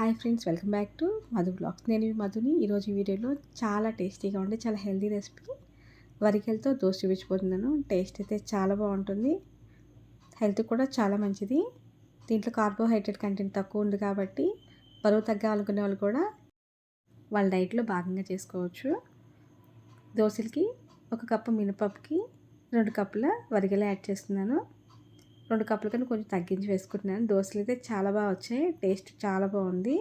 Hi friends welcome back to Madhu blogs. నేను ఈ మధుని ఈరోజు వీడియోలో చాలా టేస్టీగా ఉండే చాలా హెల్తీ రెసిపీ. వరికెలతో దోశ చూపించిపోతున్నాను టేస్ట్ అయితే చాలా బాగుంటుంది. హెల్త్ కూడా చాలా మంచిది. దీంట్లో కార్బోహైడ్రేట్ కంటెంట్ తక్కువ ఉంది కాబట్టి బరువు తగ్గాలనుకునే వాళ్ళు కూడా వాళ్ళ డైట్లో భాగంగా చేసుకోవచ్చు. దోశలకి ఒక కప్పు మినపప్పుకి రెండు కప్పుల వరిగెల యాడ్ చేస్తున్నాను. రెండు కప్పుల కన్నా కొంచెం తగ్గించి వేసుకుంటున్నాను. దోశలు అయితే చాలా బాగా వచ్చాయి. టేస్ట్ చాలా బాగుంది.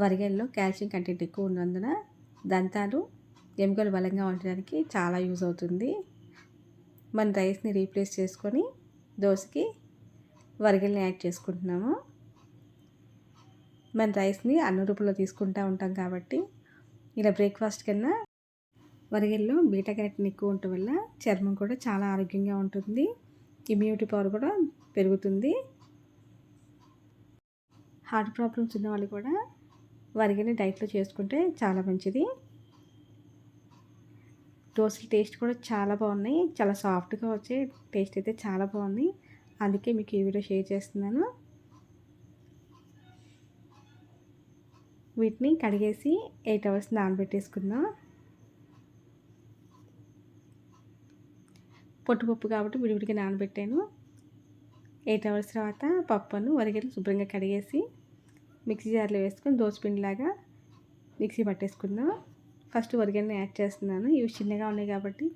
వరిగల్లో కాల్షియం కంటెంట్ ఎక్కువ ఉన్నందున దంతాలు ఎముకలు బలంగా ఉండడానికి చాలా యూజ్ అవుతుంది. మన రైస్ని రీప్లేస్ చేసుకొని దోశకి వరిగల్ని యాడ్ చేసుకుంటున్నాము. మన రైస్ని అన్న రూపంలో తీసుకుంటూ ఉంటాం కాబట్టి ఇలా బ్రేక్ఫాస్ట్ కన్నా వరిగల్లో బీటా కెరటిన్ ఎక్కువ ఉండటం వల్ల చర్మం కూడా చాలా ఆరోగ్యంగా ఉంటుంది. ఇమ్యూనిటీ పవర్ కూడా పెరుగుతుంది. హార్ట్ ప్రాబ్లమ్స్ ఉన్న వాళ్ళు కూడా వరిగని డైట్లో చేసుకుంటే చాలా మంచిది. దోశల టేస్ట్ కూడా చాలా బాగున్నాయి. చాలా సాఫ్ట్గా వచ్చే టేస్ట్ అయితే చాలా బాగుంది. అందుకే మీకు ఈ వీడియో షేర్ చేస్తున్నాను. వీటిని కడిగేసి ఎయిట్ అవర్స్ నానబెట్టేసుకుందాం. పొట్టుపప్పు కాబట్టి విడివిడిగా నానబెట్టాను. ఎయిట్ అవర్స్ తర్వాత పప్పును వరిగెలు శుభ్రంగా కడిగేసి మిక్సీ జార్లో వేసుకొని దోసపిండిలాగా మిక్సీ పట్టేసుకుందాం. ఫస్ట్ వరిగెల్ని యాడ్ చేస్తున్నాను. ఇవి చిన్నగా ఉన్నాయి కాబట్టి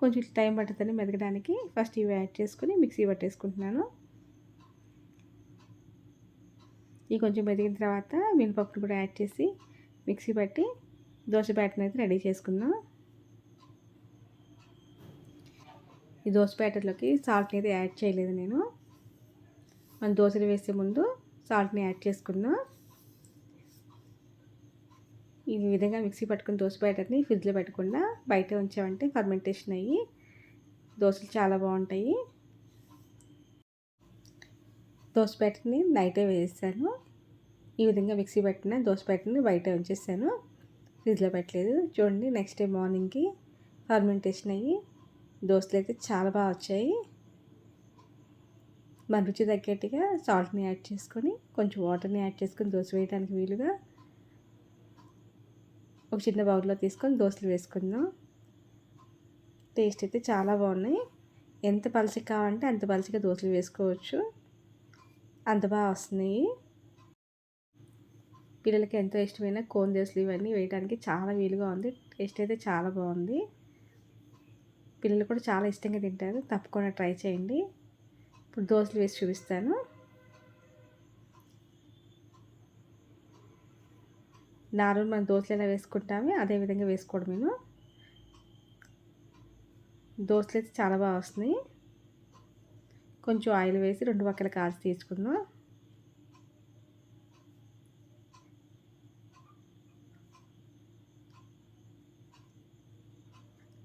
కొంచెం టైం పడుతుంది మెదగడానికి ఫస్ట్ ఇవి యాడ్ చేసుకొని మిక్సీ పట్టేసుకుంటున్నాను. ఇవి కొంచెం మెదిగిన తర్వాత మినపప్పును కూడా యాడ్ చేసి మిక్సీ పట్టి దోశ బ్యాటర్ని అయితే రెడీ చేసుకుందాం. ఈ దోశ బ్యాటర్లోకి సాల్ట్ని అయితే యాడ్ చేయలేదు నేను. మనం దోశలు వేసే ముందు సాల్ట్ని యాడ్ చేసుకుందాం ఈ విధంగా మిక్సీ పట్టుకుని దోశ బ్యాటర్ని ఫ్రిడ్జ్లో పెట్టకుండా బయట ఉంచామంటే ఫర్మెంటేషన్ అయ్యి దోశలు చాలా బాగుంటాయి. దోశ బ్యాటర్ని నైటే వేసాను ఈ విధంగా మిక్సీ పెట్టిన దోశ బ్యాటర్ని బయట ఉంచేసాను. ఫ్రిడ్జ్లో పెట్టలేదు. చూడండి నెక్స్ట్ డే మార్నింగ్కి ఫర్మెంటేషన్ అయ్యి దోశలు అయితే చాలా బాగా వచ్చాయి. మన రుచి తగ్గట్టుగా సాల్ట్ని యాడ్ చేసుకొని కొంచెం వాటర్ని యాడ్ చేసుకొని దోశ వేయడానికి వీలుగా ఒక చిన్న బౌల్లో తీసుకొని దోశలు వేసుకుందాం. టేస్ట్ అయితే చాలా బాగున్నాయి. ఎంత పలచగా కావాలంటే అంత పలచగా దోశలు వేసుకోవచ్చు. అంత బాగా వస్తున్నాయి. పిల్లలకి ఎంతో ఇష్టమైన కోన్ దోశలు ఇవన్నీ వేయడానికి చాలా వీలుగా ఉంది. టేస్ట్ అయితే చాలా బాగుంది. పిల్లలు కూడా చాలా ఇష్టంగా తింటారు. తప్పకుండా ట్రై చేయండి. ఇప్పుడు దోశలు వేసి చూపిస్తాను. నార్మల్ మనం దోశలు ఎలా వేసుకుంటామే అదే విధంగా వేసుకోవడం నేను. దోశలు అయితే చాలా బాగా వస్తున్నాయి. కొంచెం ఆయిల్ వేసి రెండు పక్కల కాల్చి తీసుకుందాం.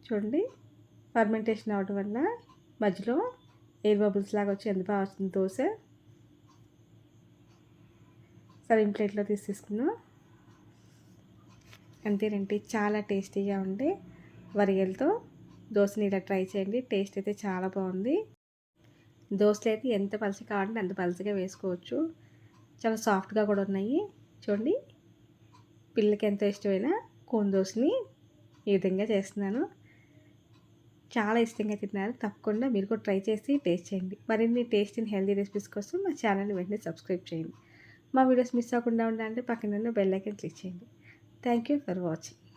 చూడండి. ఫర్మెంటేషన్ అవడం వల్ల మధ్యలో ఎయిర్ బబుల్స్ లాగా వచ్చి ఎంత బాగా వస్తుంది దోశ? సర్వింగ్ ప్లేట్లో తీసేసుకున్నాం అంతేనండి చాలా టేస్టీగా ఉండే వరిగలతో దోశని ఇలా ట్రై చేయండి టేస్ట్ అయితే చాలా బాగుంది. దోశలు అయితే ఎంత పలస కావాలంటే అంత పలసగా వేసుకోవచ్చు. చాలా సాఫ్ట్గా కూడా ఉన్నాయి. చూడండి పిల్లలకి ఎంతో ఇష్టమైన కోన్ దోశని ఈ విధంగా చేస్తున్నాను. చాలా ఇష్టంగా తిన్నారు. తప్పకుండా మీరు కూడా ట్రై చేసి టేస్ట్ చేయండి. మరిన్ని టేస్ట్ అండ్ హెల్దీ రెసిపీస్ కోసం మా ఛానల్ని వెంటనే సబ్స్క్రైబ్ చేయండి. మా వీడియోస్ మిస్ అవ్వకుండా ఉండాలంటే పక్కన బెల్ ఐకన్ క్లిక్ చేయండి. Thank you for watching.